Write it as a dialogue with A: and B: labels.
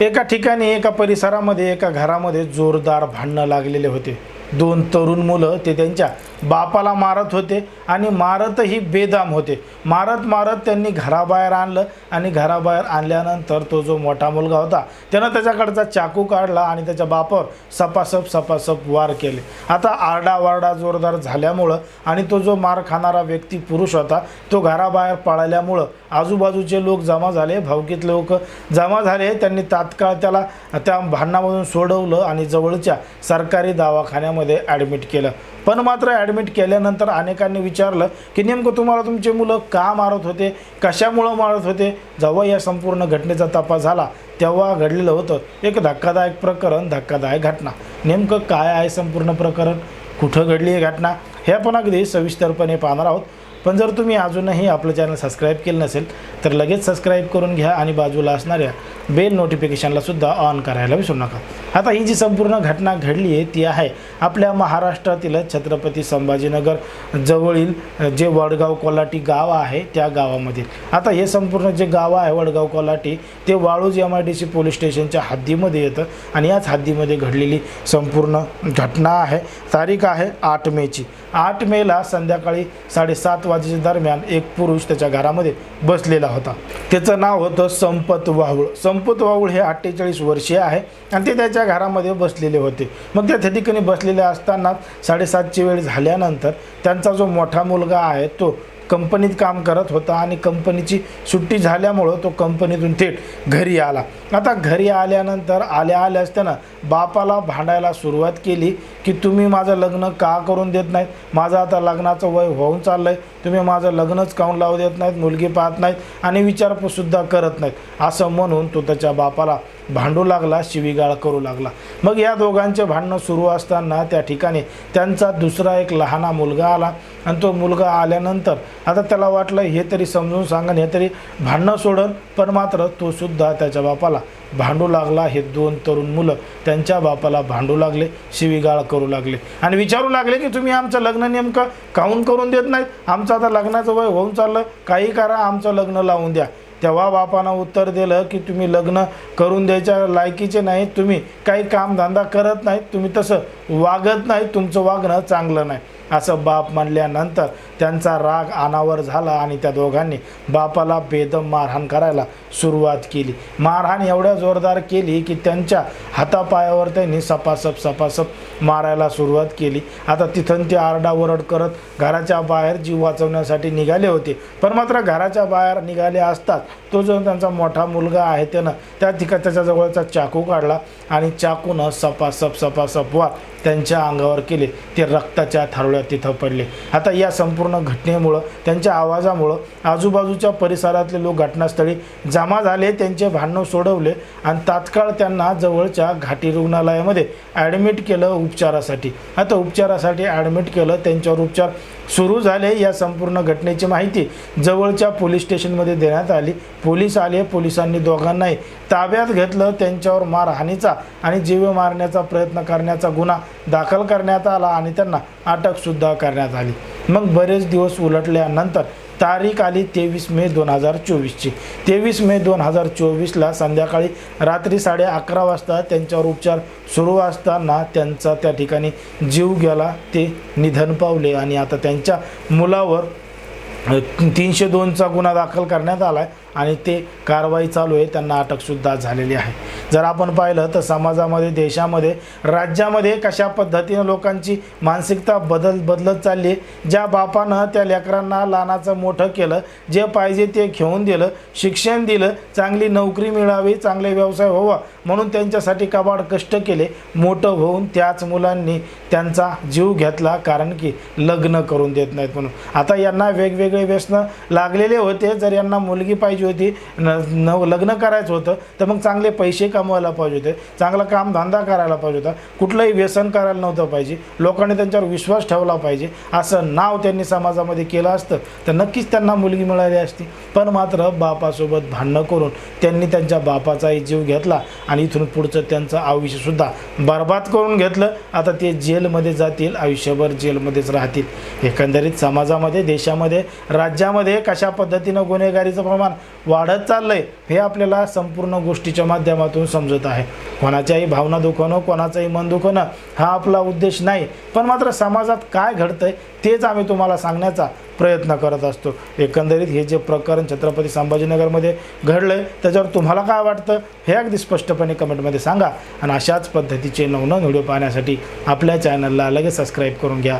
A: एका ठिकाणी एका परिसरामध्ये एका घरामध्ये जोरदार भांडणं लागलेले होते. दोन तरुण मुलं ते त्यांच्या बापाला मारत होते आणि मारतही बेदाम होते. मारत मारत त्यांनी घराबाहेर आणलं आणि घराबाहेर आणल्यानंतर तो जो मोठा मुलगा होता त्यानं त्याच्याकडचा चाकू काढला आणि त्याच्या बापावर सपासप सपासप वार केले. आता आरडावारडा जोरदार झाल्यामुळं आणि तो जो मार खाणारा व्यक्ती पुरुष होता तो घराबाहेर पळाल्यामुळं आजूबाजूचे लोक जमा झाले भावकीत लोक जमा झाले त्यांनी तात्काळ त्याला त्या भांडणामधून सोडवलं आणि जवळच्या सरकारी रुग्णालयामध्ये ॲडमिट केलं. पण मात्र ॲडमिट केल्यानंतर अनेकांनी विचारलं की नेमकं तुम्हाला तुमचे मुलं का मारत होते? कशामुळं मारत होते? जेव्हा या संपूर्ण घटनेचा तपास झाला तेव्हा घडलेलं होतं. एक धक्कादायक प्रकरण धक्कादायक घटना. नेमकं काय आहे संपूर्ण प्रकरण? कुठं घडली ही घटना? हे आपण अगदी सविस्तरपणे पाहणार आहोत. पण जर तुम्ही अजूनही आपलं चॅनल सबस्क्राईब केलं नसेल तर लगेच सबस्क्राईब करून घ्या आणि बाजूला असणाऱ्या बेल नोटिफिकेशनला सुद्धा ऑन करायला विसरू नका. आता ही जी संपूर्ण घटना घडली आहे ती आहे आपल्या महाराष्ट्रातील छत्रपती संभाजीनगर जवळील जे वडगाव कोलाटी गाव आहे त्या गावामधील आता हे संपूर्ण जे गाव आहे वडगाव कोलाटी ते Waluj M I D C police स्टेशनच्या हद्दीमध्ये येतं आणि याच हद्दीमध्ये घडलेली संपूर्ण घटना आहे. तारीख आहे आठ मेची. आठ मेला संध्याकाळी साडेसात वाजेच्या दरम्यान एक पुरुष त्याच्या घरामध्ये बसलेला होता. त्याचं नाव होतं संपत वाहुळ. संपत वाहुळ हे अठ्ठेचाळीस वर्षीय आहे आणि ते त्याच्या घरामध्ये बसलेले होते. मग त्या ठिकाणी बसलेले असताना साडेसातची वेळ झाल्यानंतर त्यांचा जो मोठा मुलगा आहे तो कंपनीत काम करत होता आणि कंपनीची सुट्टी झाल्यामुळं तो कंपनीतून थेट घरी आला. आता घरी आल्यानंतर आल्या आल्या असताना बापाला भांडायला सुरुवात केली की तुम्ही माझं लग्न का करून देत नाहीत? माझं आता लग्नाचं वय होऊन चाललं आहे तुम्ही माझं लग्नच काऊन लावू देत नाहीत मुलगी पाहत नाहीत आणि विचारपूससुद्धा करत नाहीत. असं म्हणून तो त्याच्या बापाला भांडू लागला शिवीगाळ करू लागला. मग या दोघांचे भांडणं सुरू असताना त्या ठिकाणी त्यांचा दुसरा एक लहाना मुलगा आला आणि तो मुलगा आल्यानंतर आता त्याला वाटलं हे तरी समजून सांगन हे तरी भांडणं सोडन पण मात्र तो सुद्धा त्याच्या बापाला भांडू लागला हे दोन तरुण मुलं त्यांच्या बापाला भांडू लागले शिवीगाळ करू लागले. आणि विचारू लागले की तुम्ही आमचं लग्न नेमकं काऊन करून देत नाहीत? आमचं आता लग्नाचं वय होऊन चाललं काही करा आमचं लग्न लावून द्या. तेव्हा बापानं उत्तर दिलं की तुम्ही लग्न करून द्यायच्या लायकीचे नाहीत तुम्ही. काही कामधंदा करत नाहीत. तुम्ही तसं वागत नाही तुमचं वागणं चांगलं नाही. असं बाप म्हणल्यानंतर त्यांचा राग अनावर झाला आणि त्या दोघांनी बापाला बेदम मारहाण करायला सुरुवात केली. मारहाण एवढ्या जोरदार केली की त्यांच्या हातापायावर त्यांनी सपासप सपासप मारायला सुरुवात केली. आता तिथून ते आरडाओरड करत घराच्या बाहेर जीव वाचवण्यासाठी निघाले होते. पण मात्र घराच्या बाहेर निघाले असतात तो जो त्यांचा मोठा मुलगा आहे त्यानं त्या ठिकाणी त्याच्याजवळचा चाकू काढला आणि चाकूनं सपासप सपासप वार त्यांच्या अंगावर केले. ते रक्ताच्या थारोळ्यात तिथं पडले आता या संपूर्ण घटनेमुळं त्यांच्या आवाजामुळं आजूबाजूच्या परिसरातले लोक घटनास्थळी जमा झाले त्यांचे भांडणं सोडवले आणि तात्काळ त्यांना जवळच्या घाटी रुग्णालयामध्ये ॲडमिट केलं उपचारासाठी. आता उपचारासाठी ॲडमिट केलं त्यांच्यावर उपचार सुरू झाले या संपूर्ण घटनेची माहिती जवळच्या पोलीस स्टेशनमध्ये देण्यात आली. पोलीस आले पोलिसांनी दोघांनाही ताब्यात घेतलं त्यांच्यावर मारहाणीचा आणि जीव मारण्याचा प्रयत्न करण्याचा गुन्हा दाखल करण्यात आला आणि त्यांना अटकसुद्धा करण्यात आली. मग बरेच दिवस उलटल्यानंतर तारीख आली तेवीस मे दोन हजार चोवीसची. तेवीस मे दोन हजार चोवीसला संध्याकाळी रात्री साडे अकरा वाजता त्यांच्यावर उपचार सुरू असताना त्यांचा त्या ठिकाणी जीव गेला ते निधन पावले आणि आता त्यांच्या मुलावर तीनशे दोनचा गुन्हा दाखल करण्यात आला आहे आणि ते कारवाई चालू आहे. त्यांना अटकसुद्धा झालेली आहे. जर आपण पाहिलं तर समाजामध्ये देशामध्ये राज्यामध्ये कशा पद्धतीनं लोकांची मानसिकता बदल बदलत चालली आहे ज्या बापानं त्या लेकरांना लहानाचं मोठं केलं जे पाहिजे ते घेऊन दिलं शिक्षण दिलं चांगली नोकरी मिळावी चांगले व्यवसाय व्हावा म्हणून त्यांच्यासाठी कबाड कष्ट केले मोठं होऊन त्याच मुलांनी त्यांचा जीव घेतला कारण की लग्न करून देत नाहीत म्हणून. आता यांना वेगवेगळे व्यसनं लागलेले होते. जर यांना मुलगी पाहिजे होती न न लग्न करायचं होतं तर मग चांगले पैसे कमवायला पाहिजे होते. चांगला कामधंदा करायला पाहिजे होता. कुठलंही व्यसन करायला नव्हतं पाहिजे. लोकांनी त्यांच्यावर विश्वास ठेवला पाहिजे. असं नाव त्यांनी समाजामध्ये केलं असतं तर नक्कीच त्यांना मुलगी मिळाली असती. पण मात्र बापासोबत भांडणं करून त्यांनी त्यांच्या बापाचाही जीव घेतला आणि इथून पुढचं त्यांचं आयुष्यसुद्धा बर्बाद करून घेतलं. आता ते जेलमध्ये जातील आयुष्यभर जेलमध्येच राहतील. एकंदरीत समाजामध्ये देशामध्ये राज्यामध्ये कशा पद्धतीनं गुन्हेगारीचं प्रमाण वाढत चाललं आहे हे आपल्याला संपूर्ण गोष्टीच्या माध्यमातून समजत आहे. कोणाच्याही भावना दुखवणं कोणाचंही मन दुखवणं हा आपला उद्देश नाही पण मात्र समाजात काय घडतंय तेच आम्ही तुम्हाला सांगण्याचा प्रयत्न करत असतो. एकंदरीत हे जे प्रकरण छत्रपती संभाजीनगरमध्ये घडलं आहे त्याच्यावर तुम्हाला काय वाटतं हे अगदी स्पष्टपणे कमेंटमध्ये सांगा. आणि अशाच पद्धतीचे नवनवीन व्हिडिओ पाहण्यासाठी आपल्या चॅनलला लगेच सबस्क्राईब करून घ्या.